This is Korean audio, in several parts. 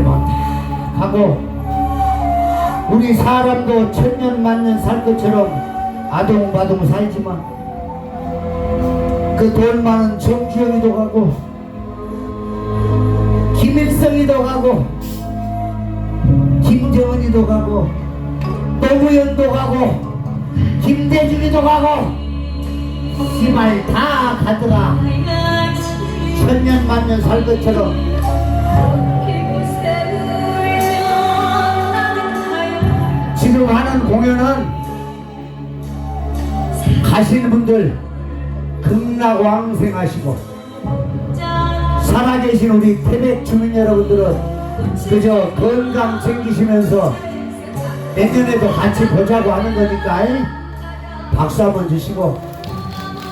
다 가고 우리 사람도 천년 만년 살 것처럼 아동바동 살지만 그 돈 많은 정주영이도 가고 김일성이도 가고 김정은이도 가고 노무현도 가고 김대중이도 가고 씨발 다 가더라. 천년 만년 살 것처럼 공연은 가시는 분들 극락왕생하시고 살아계신 우리 태백 주민 여러분들은 그저 건강 챙기시면서 내년에도 같이 보자고 하는 거니까 박수 한번 주시고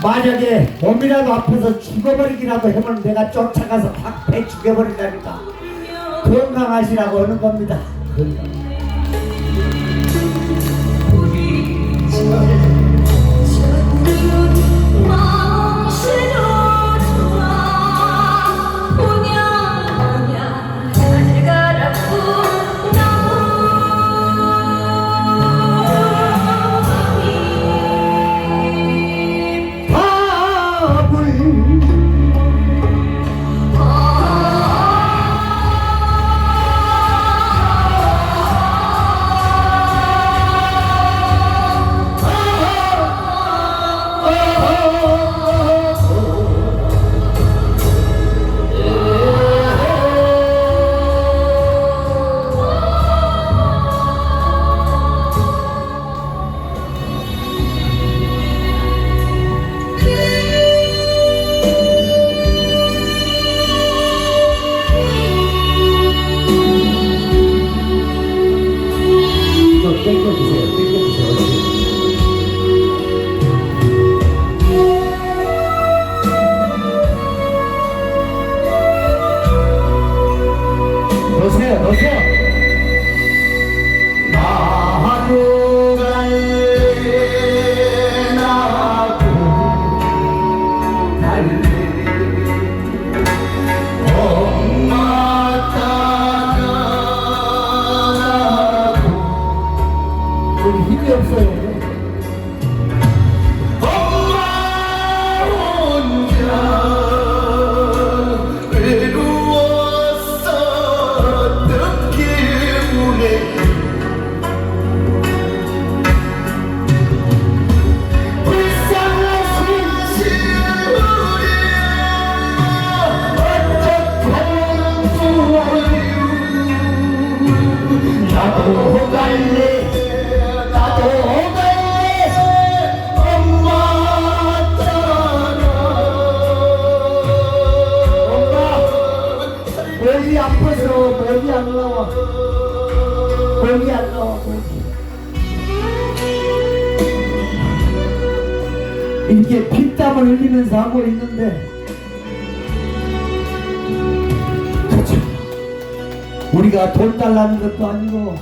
만약에 몸이라도 아파서 죽어버리기라도 하면 내가 쫓아가서 확 배 죽여버린다니까 건강하시라고 하는 겁니다 건강. 없어요. 몸이 안 나와. 몸이 안 나와. 몸이. 이렇게 피땀을 흘리면서 하고 있는데. 그렇죠. 우리가 돈 달라는 것도 아니고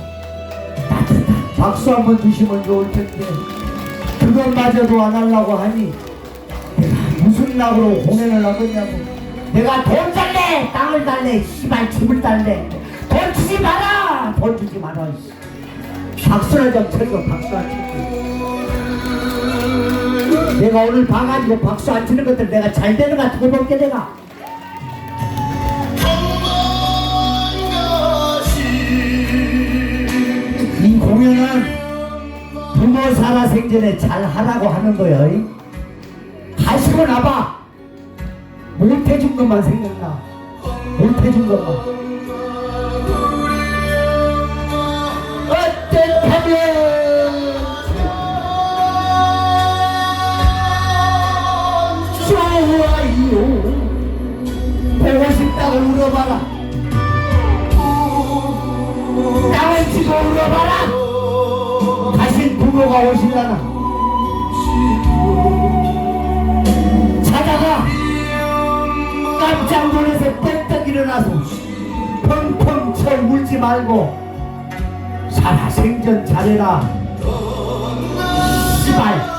박수 한번 주시면 좋을 텐데 그것마저도 안 하려고 하니 내가 무슨 낙으로 공연을 하겠냐고. 내가 돈 달래 땅을 달래 씨발 집을 달래 돈 주지 마라 돈 주지 마라 씨. 박수나 좀 쳐줘 박수 안 치고 내가 오늘 봐가지고 박수 안 치는 것들 내가 잘 되는 것 같은 거 볼게 내가 이 공연은 부모 살아 생전에 잘 하라고 하는 거예요. 가시고 나봐. 못해준 것만 생각나. 못해준 것만. 좋아요. 보고 싶다고 울어봐라. 땅을 치고 울어봐라. 가신 부모가 오실라나. 자다가 깜짝 놀라서 벌떡 일어나서 펑펑 쳐 울지 말고 살아 생전 잘해라. 씨발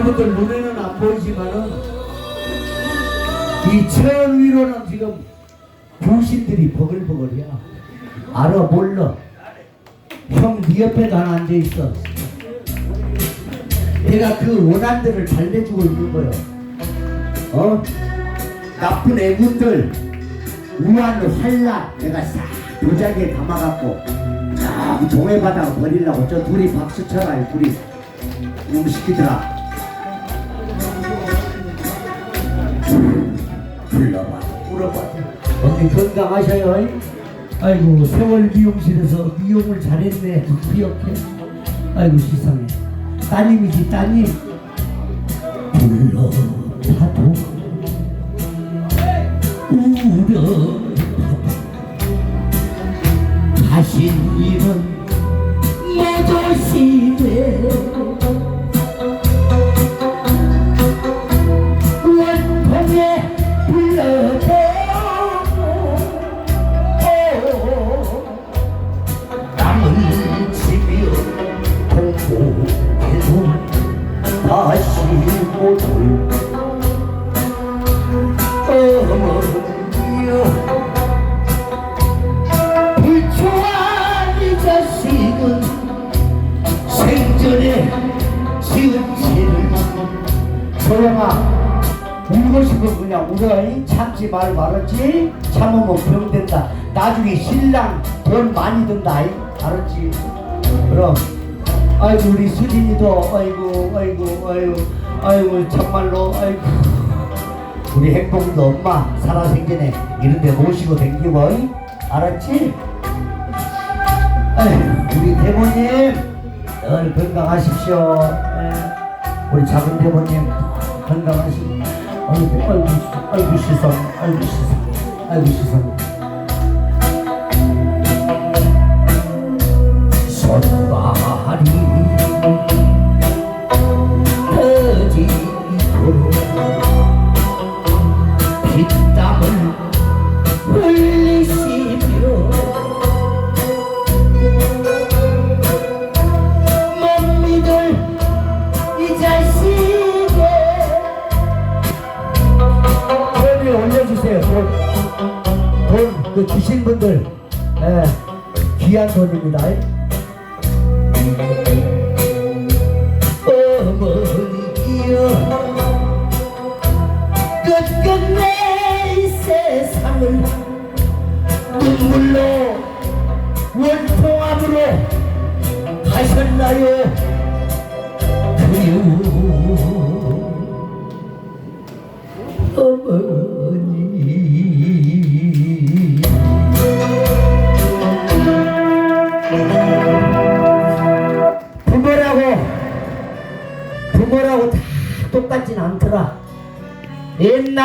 여러분들 눈에는 안 보이지만은 이천 위로는 지금 부신들이 버글버글이야. 알아 몰라. 형 네 옆에도 하나 앉아 있어. 내가 그 원한들을 잘 내주고 있는 거요. 어? 나쁜 애군들 우한 환란 내가 싹 도자기에 담아갖고 저기 종회바다가 버리려고 저 둘이 박수 쳐라 이 둘이 시키더라 불러봐 불러봐 언니 건강하셔요? 아이고 세월 미용실에서 미용을 잘했네. 기억해? 아이고 세상에. 따님이지 따님. 불러봐도 울어 하신 일은 생전에 지은 죄를 소영아 울고 그냥 울어 이 참지 말 말았지? 참으면 병된다. 나중에 신랑 돈 많이 든다. 이 알았지? 그럼 아이고 우리 수진이도 아이고 아이고 아이고 아이고 정말로 아이고. 우리 행복도 엄마 살아생전에 이런데 모시고 댕기고 이? 알았지? 아휴, 우리 대모님 늘 건강하십시오. 예. 우리 작은 대모님 건강하시고 아이고 아이고 아이고 시선 아이고 시선 아이고 시선 귀한 돈입니다. 어머니여 끝끝내 이 세상을 눈물로 원통함으로 가셨나요? 그리워 어머니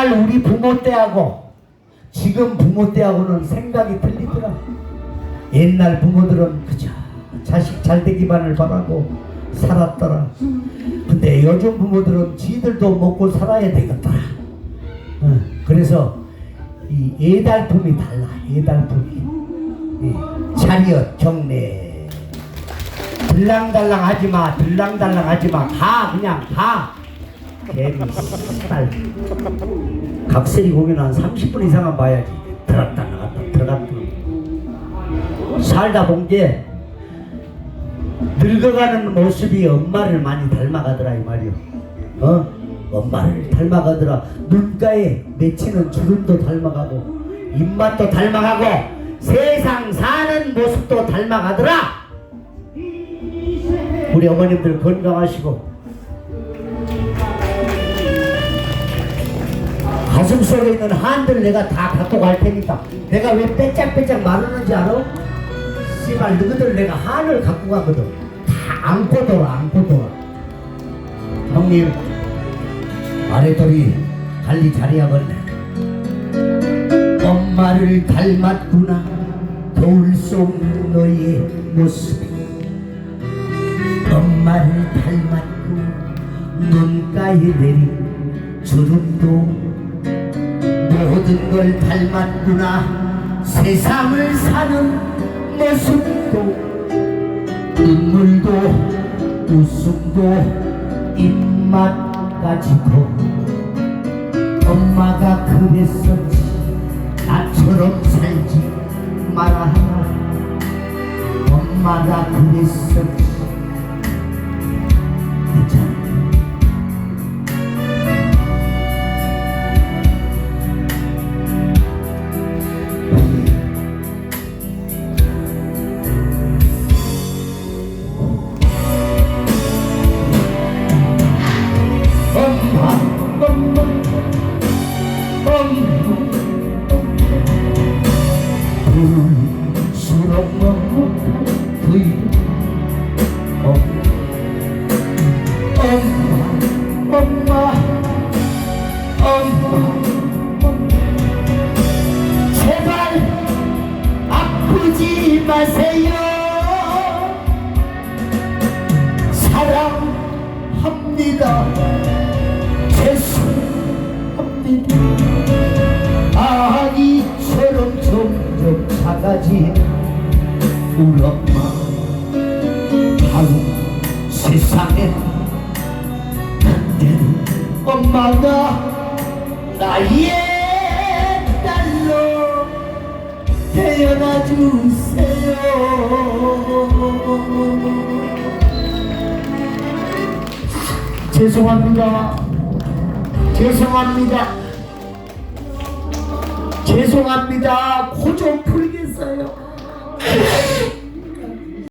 옛날 우리 부모 때하고 지금 부모 때하고는 생각이 틀리더라. 옛날 부모들은 그저 자식 잘 되기만을 바라고 살았더라. 근데 요즘 부모들은 지들도 먹고 살아야 되겠더라. 어, 그래서 이 애달품이 달라 애달품이. 예, 자리엇 경례. 들랑달랑 하지 마 들랑달랑 하지 마. 가 그냥 가 괜히 씨발 각설이 공연 한 30분 이상은 봐야지. 들었다 나갔다 들어갔다. 살다 본 게 늙어가는 모습이 엄마를 많이 닮아가더라 이 말이요. 어? 엄마를 닮아가더라. 눈가에 맺히는 주름도 닮아가고 입맛도 닮아가고 세상 사는 모습도 닮아가더라. 우리 어머님들 건강하시고 가슴 속에 있는 한들 내가 다 갖고 갈 테니까 내가 왜 빼짝빼짝 말하는지 알아? 씨발 너희들 내가 한을 갖고 가거든. 다 안고 돌아 안고 돌아. 형님 아래돌이 관리 잘해야겠네 엄마를 닮았구나. 거울 속 너의 모습이 엄마를 닮았고 눈가에 내린 주름도 모든 걸 닮았구나. 세상을 사는 모습도 눈물도 웃음도 입맛 가지고 엄마가 그랬었지 마세요. 사랑합니다. 죄송합니다. 아기처럼 점점 작아진 우리 엄마 바로 세상에 엄마가 나의 딸로 태어나 주세요 죄송합니다. 죄송합니다. 죄송합니다. 코좀 풀겠어요.